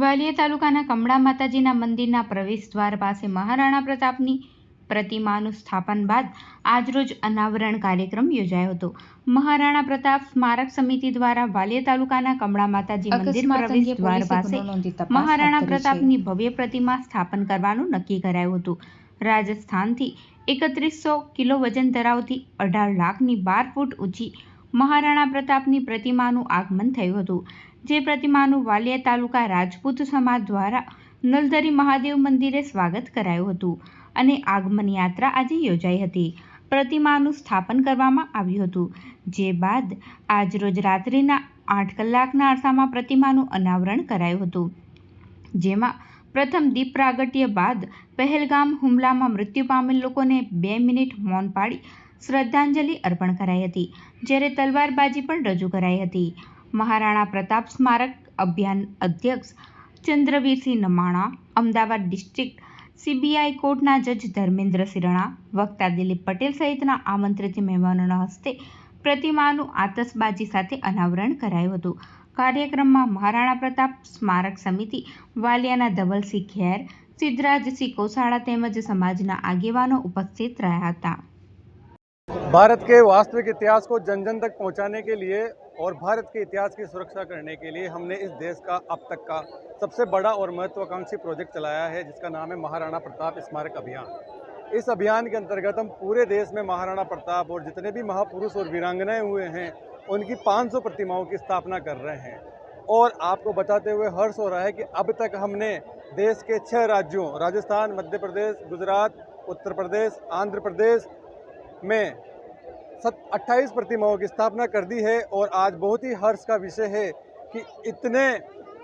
વાલિયા તાલુકાના કમળા માતાજીના મંદિરના પ્રવેશદ્વાર પાસે મહારાણા પ્રતાપની પ્રતિમાનું સ્થાપન બાદ આજરોજ અનાવરણ કાર્યક્રમ યોજાયો હતો મહારાણા પ્રતાપ સ્મારક સમિતિ દ્વારા વાલિયા તાલુકાના કમળા માતાજી મંદિર પ્રવેશ દ્વાર પાસે મહારાણા. પ્રતાપની ભવ્ય પ્રતિમા સ્થાપન કરવાનું નક્કી કરાયું હતું રાજસ્થાનથી એકત્રીસો કિલો વજન ધરાવતી અઢાર લાખની બાર ફૂટ ઊંચી મહારાણા પ્રતાપની પ્રતિમાનું આગમન થયું હતું. જે પ્રતિમાનું વાલિયા તાલુકા રાજપૂત સમાજ દ્વારા નલધરી મહાદેવ મંદિરે સ્વાગત કરાયું હતું અને આગમન યાત્રા આજે યોજાઈ હતી. પ્રતિમાનું સ્થાપન કરવામાં આવ્યું હતું. જે બાદ આજરોજ રાત્રિના આઠ કલાકના અરસામાં પ્રતિમાનું અનાવરણ કરાયું હતું. જેમાં પ્રથમ દીપ પ્રાગટ્ય બાદ પહેલગામ હુમલામાં મૃત્યુ પામેલ લોકોને બે મિનિટ મૌન પાડી શ્રદ્ધાંજલિ અર્પણ કરાઈ હતી, જ્યારે તલવારબાજી પણ રજૂ કરાઈ હતી. મહારાણા પ્રતાપ સ્મારક અભિયાન અધ્યક્ષ ચંદ્રવીરસિંહ નમાણા, અમદાવાદ ડિસ્ટ્રિક્ટ સીબીઆઈ કોર્ટના જજ ધર્મેન્દ્ર સિરણા, વક્તા દિલીપ પટેલ સહિતના આમંત્રિત મહેમાનોના હસ્તે પ્રતિમાનું આતશબાજી સાથે અનાવરણ કરાયું હતું. કાર્યક્રમમાં મહારાણા પ્રતાપ સ્મારક સમિતિ, વાલિયાના ધવલસિંહ ખેર, સિદ્ધરાજસિંહ કોસાળા તેમજ સમાજના આગેવાનો ઉપસ્થિત રહ્યા હતા. भारत के वास्तविक इतिहास को जन जन तक पहुँचाने के लिए और भारत के इतिहास की सुरक्षा करने के लिए हमने इस देश का अब तक का सबसे बड़ा और महत्वाकांक्षी प्रोजेक्ट चलाया है, जिसका नाम है महाराणा प्रताप स्मारक अभियान। इस अभियान के अंतर्गत हम पूरे देश में महाराणा प्रताप और जितने भी महापुरुष और वीरांगनाएँ हुए हैं, उनकी 500 प्रतिमाओं की स्थापना कर रहे हैं। और आपको बताते हुए हर्ष हो रहा है कि अब तक हमने देश के छः राज्यों, राजस्थान, मध्य प्रदेश, गुजरात, उत्तर प्रदेश, आंध्र प्रदेश में सत, अट्ठाईस प्रतिमाओं की स्थापना कर दी है और आज बहुत ही हर्ष का विषय है कि इतने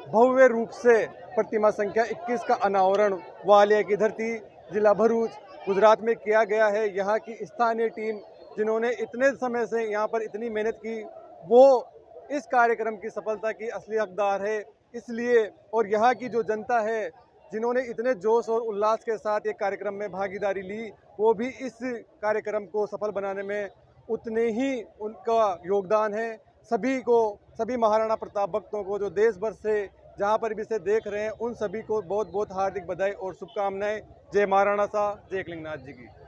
भव्य रूप से प्रतिमा संख्या 21 का अनावरण वालिया की धरती, जिला भरूच, गुजरात में किया गया है। यहाँ की स्थानीय टीम जिन्होंने इतने समय से यहाँ पर इतनी मेहनत की, वो इस कार्यक्रम की सफलता की असली हकदार है। इसलिए और यहाँ की जो जनता है जिन्होंने इतने जोश और उल्लास के साथ ये कार्यक्रम में भागीदारी ली, वो भी इस कार्यक्रम को सफल बनाने में उतने ही उनका योगदान है। सभी को, सभी महाराणा प्रताप भक्तों को जो देश भर से, जहाँ पर भी से देख रहे हैं, उन सभी को बहुत बहुत हार्दिक बधाई और शुभकामनाएँ। जय महाराणा शाह जय एकलिंगनाथ जी की।